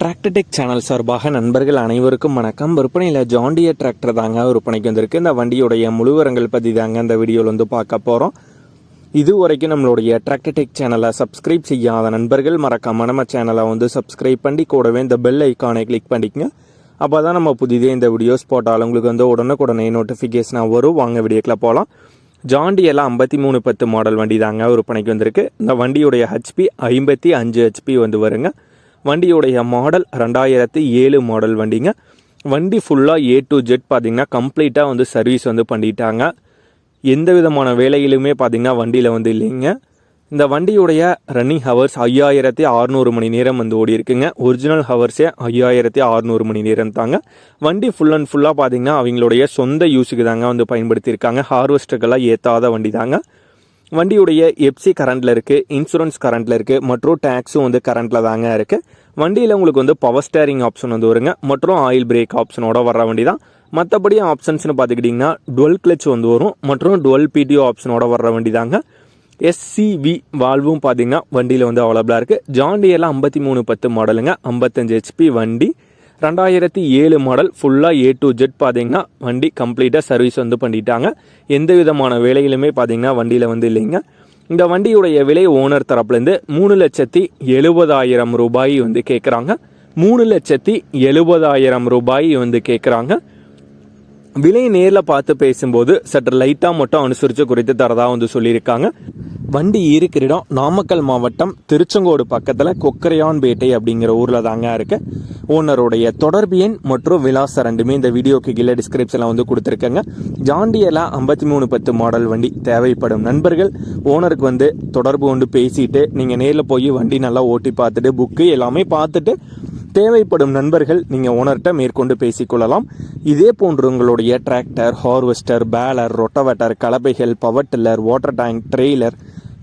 Tractor Tech channel சார்பாக நண்பர்கள் அனைவருக்கும் வணக்கம். விற்பனையில் ஜாண்டியர் டிராக்டர் தாங்க விற்பனைக்கு வந்திருக்கு. இந்த வண்டியுடைய முழுவரங்கள் பற்றி தாங்க இந்த வீடியோவில் வந்து பார்க்க போகிறோம் இது வரைக்கும் நம்மளுடைய டிராக்டர்டெக் சேனலை சப்ஸ்கிரைப் செய்யாத நண்பர்கள் மறக்காம நம்ம சேனலை வந்து சப்ஸ்கிரைப் பண்ணி கூடவே இந்த பெல் ஐக்கானை கிளிக் பண்ணிக்கங்க. அப்போ தான் நம்ம புதிதே இந்த வீடியோஸ் போட்டாலும் உங்களுக்கு வந்து உடனுக்குடனே நோட்டிஃபிகேஷனாக வரும். வாங்க வீடியோக்கில் போகலாம் ஜாண்டியெல்லாம் ஐம்பத்தி மூணு பத்து மாடல் வண்டி தாங்க விற்பனைக்கு வந்திருக்கு. இந்த வண்டியுடைய ஹெச்பி ஐம்பத்தி அஞ்சு ஹெச்பி வந்து வருங்க. வண்டியுடைய மாடல் ரெண்டாயிரத்தி ஏழு மாடல் வண்டிங்க. வண்டி ஃபுல்லாக ஏ டு ஜெட் பார்த்திங்கன்னா கம்ப்ளீட்டாக வந்து சர்வீஸ் வந்து பண்ணிட்டாங்க. எந்த விதமான வேலையிலுமே பார்த்தீங்கன்னா வண்டியில் வந்து இல்லைங்க. இந்த வண்டியுடைய ரன்னிங் ஹவர்ஸ் ஐயாயிரத்தி அறநூறு மணி நேரம் வந்து ஓடி இருக்குங்க. ஒரிஜினல் ஹவர்ஸே ஐயாயிரத்தி அறநூறு மணி நேரம் தாங்க வண்டி ஃபுல் அண்ட் ஃபுல்லாக பார்த்தீங்கன்னா அவங்களுடைய சொந்த யூஸுக்கு தாங்க வந்து பயன்படுத்தியிருக்காங்க. ஹார்வெஸ்டருக்கெல்லாம் ஏற்றாத வண்டி தாங்க வண்டியுடைய எப்சி கரண்ட்டில் இருக்குது இன்சூரன்ஸ் கரண்ட்டில் இருக்குது மற்றும் டேக்ஸும் வந்து கரண்ட்டில் தாங்க இருக்குது வண்டியில் உங்களுக்கு வந்து பவர் ஸ்டேரிங் ஆப்ஷன் வந்து வருங்க. மற்றும் ஆயில் பிரேக் ஆப்ஷனோட வர வண்டி தான். மற்றபடி ஆப்ஷன்ஸ்னு பார்த்துக்கிட்டிங்கன்னா டுவெல் கிளச் வந்து வரும். மற்றும் டுவெல் பிடிஓ ஆப்ஷனோட வர்ற வண்டி தாங்க. எஸ்சிவி வால்வும் பார்த்தீங்கன்னா வண்டியில் வந்து அவைலபிளாக இருக்குது ஜாண்டியெல்லாம் ஐம்பத்தி மூணு பத்து மாடலுங்க ஐம்பத்தஞ்சு ஹெச்பி வண்டி. ரெண்டாயிரத்தி ஏழு மாடல் ஃபுல்லாக ஏ டு ஜெட் பார்த்தீங்கன்னா வண்டி கம்ப்ளீட்டாக சர்வீஸ் வந்து பண்ணிட்டாங்க. எந்த விதமான வேலையிலுமே பார்த்தீங்கன்னா வண்டியில் வந்து இல்லைங்க. இந்த வண்டியுடைய விலை ஓனர் தரப்புலேருந்து மூணு லட்சத்தி எழுபதாயிரம் ரூபாய் வந்து கேட்குறாங்க மூணு லட்சத்தி எழுபதாயிரம் ரூபாய் வந்து கேட்குறாங்க விலை நேரில் பார்த்து பேசும்போது சற்று லைட்டாக மட்டும் அனுசரித்து குறித்து தரதாக வந்து சொல்லியிருக்காங்க. வண்டி இருக்கிற இடம் நாமக்கல் மாவட்டம் திருச்செங்கோடு பக்கத்தில் கொக்கரையான்பேட்டை அப்படிங்கிற ஊரில் தாங்க இருக்கு. ஓனருடைய தொடர்பு எண் மற்றும் விலாசம் ரெண்டுமே இந்த வீடியோக்கு கீழே டிஸ்கிரிப்ஷனில் வந்து கொடுத்துருக்கேங்க. ஜாண்டியலா ஐம்பத்தி மூணு பத்து மாடல் வண்டி தேவைப்படும் நண்பர்கள் ஓனருக்கு வந்து தொடர்பு கொண்டு பேசிட்டு நீங்கள் நேரில் போய் வண்டி நல்லா ஓட்டி பார்த்துட்டு புக்கு எல்லாமே பார்த்துட்டு தேவைப்படும் நண்பர்கள் நீங்கள் ஓனர்கிட்ட மேற்கொண்டு பேசிக்கொள்ளலாம். இதே போன்று உங்களுடைய tractor harvester baler rotavator கலப்பைகள் power tiller water tank trailer